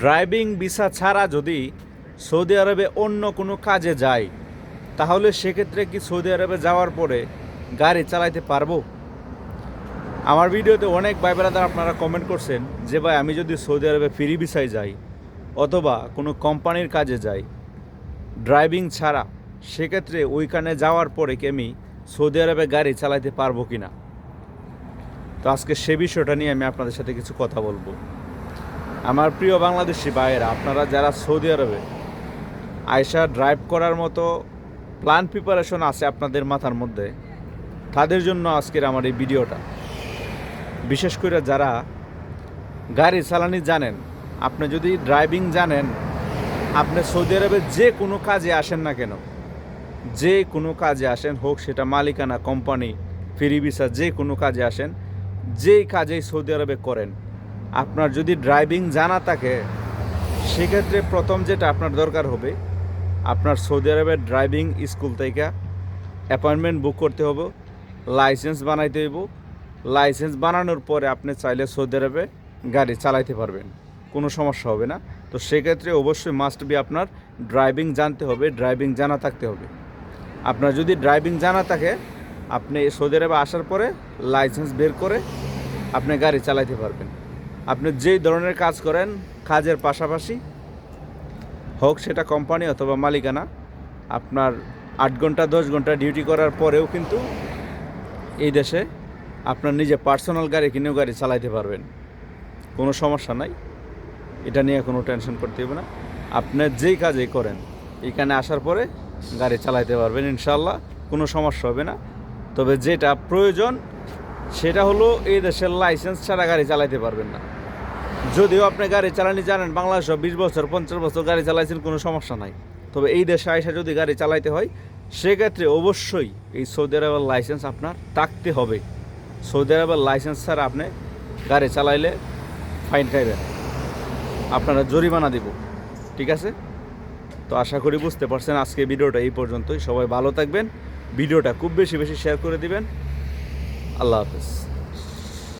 Driving visa ছাড়া যদি Saudi আরবে অন্য কোনো কাজে যাই, তাহলে সেক্ষেত্রে কি সৌদি আরবে যাওয়ার পরে গাড়ি চালাইতে পারব? আমার ভিডিওতে অনেক ভাই ব্রাদার আপনারা কমেন্ট করছেন যে, ভাই, আমি যদি সৌদি আরবে ফ্রি ভিসায় যাই অথবা কোনো কোম্পানির কাজে যাই ড্রাইভিং ছাড়া, সেক্ষেত্রে ওইখানে যাওয়ার পরে কি আমি সৌদি আরবে গাড়ি চালাইতে পারব কি না তো আজকে সে বিষয়টা নিয়ে আমি আপনাদের সাথে কিছু কথা বলব। আমার প্রিয় বাংলাদেশি ভাইয়েরা, আপনারা যারা সৌদি আরবে আয়সা ড্রাইভ করার মতো প্ল্যান প্রিপারেশন আছে আপনাদের মাথার মধ্যে, তাদের জন্য আজকের আমার এই ভিডিওটা। বিশেষ করে যারা গাড়ি চালানি জানেন, আপনি যদি ড্রাইভিং জানেন, আপনি সৌদি আরবে যে কোনো কাজে আসেন না কেন, যে কোনো কাজে আসেন, হোক সেটা মালিকানা কোম্পানি ফ্রি ভিসা যে কোনো কাজে আসেন, যেই কাজেই সৌদি আরবে করেন আপনার যদি ড্রাইভিং জানা থাকে, সেক্ষেত্রে প্রথম যেটা আপনার দরকার হবে, আপনার সৌদি আরবের ড্রাইভিং স্কুল থেকে অ্যাপয়েন্টমেন্ট বুক করতে হবে লাইসেন্স বানাইতে হইব। লাইসেন্স বানানোর পরে আপনি চাইলে সৌদি আরবে গাড়ি চালাইতে পারবেন, কোনো সমস্যা হবে না। তো সেক্ষেত্রে অবশ্যই মাস্ট বি আপনার ড্রাইভিং জানতে হবে ড্রাইভিং জানা থাকতে হবে। আপনার যদি ড্রাইভিং জানা থাকে, আপনি সৌদি আরবে আসার পরে লাইসেন্স বের করে আপনি গাড়ি চালাইতে পারবেন। আপনি যেই ধরনের কাজ করেন, কাজের পাশাপাশি হোক সেটা কোম্পানি অথবা মালিকানা, আপনার আট ঘণ্টা, দশ ঘণ্টা ডিউটি করার পরেও কিন্তু এই দেশে আপনার নিজে পার্সোনাল গাড়ি কিনেও গাড়ি চালাইতে পারবেন। কোনো সমস্যা নাই। এটা নিয়ে কোনো টেনশন করতে হবে না। আপনি যেই কাজই করেন, এখানে আসার পরে গাড়ি চালাইতে পারবেন ইনশাল্লাহ কোনো সমস্যা হবে না। তবে যেটা প্রয়োজন, সেটা হলো এই দেশের লাইসেন্স ছাড়া গাড়ি চালাইতে পারবেন না। যদিও আপনি গাড়ি চালানি জানেন বাংলাদেশে বিশ বছর, পঞ্চাশ বছর গাড়ি চালাইছেন, কোনো সমস্যা নাই। তবে এই দেশে আইসা যদি গাড়ি চালাইতে হয়, সেক্ষেত্রে অবশ্যই এই সৌদি আরবের লাইসেন্স আপনার থাকতে হবে। সৌদি আরবের লাইসেন্স ছাড়া আপনি গাড়ি চালাইলে ফাইন খাইবেন। আপনারা জরিমানা দিব, ঠিক আছে? তো আশা করি বুঝতে পারছেন আজকে ভিডিওটা এই পর্যন্তই। সবাই ভালো থাকবেন। ভিডিওটা খুব বেশি বেশি শেয়ার করে দিবেন। আল্লাহ হাফেজ।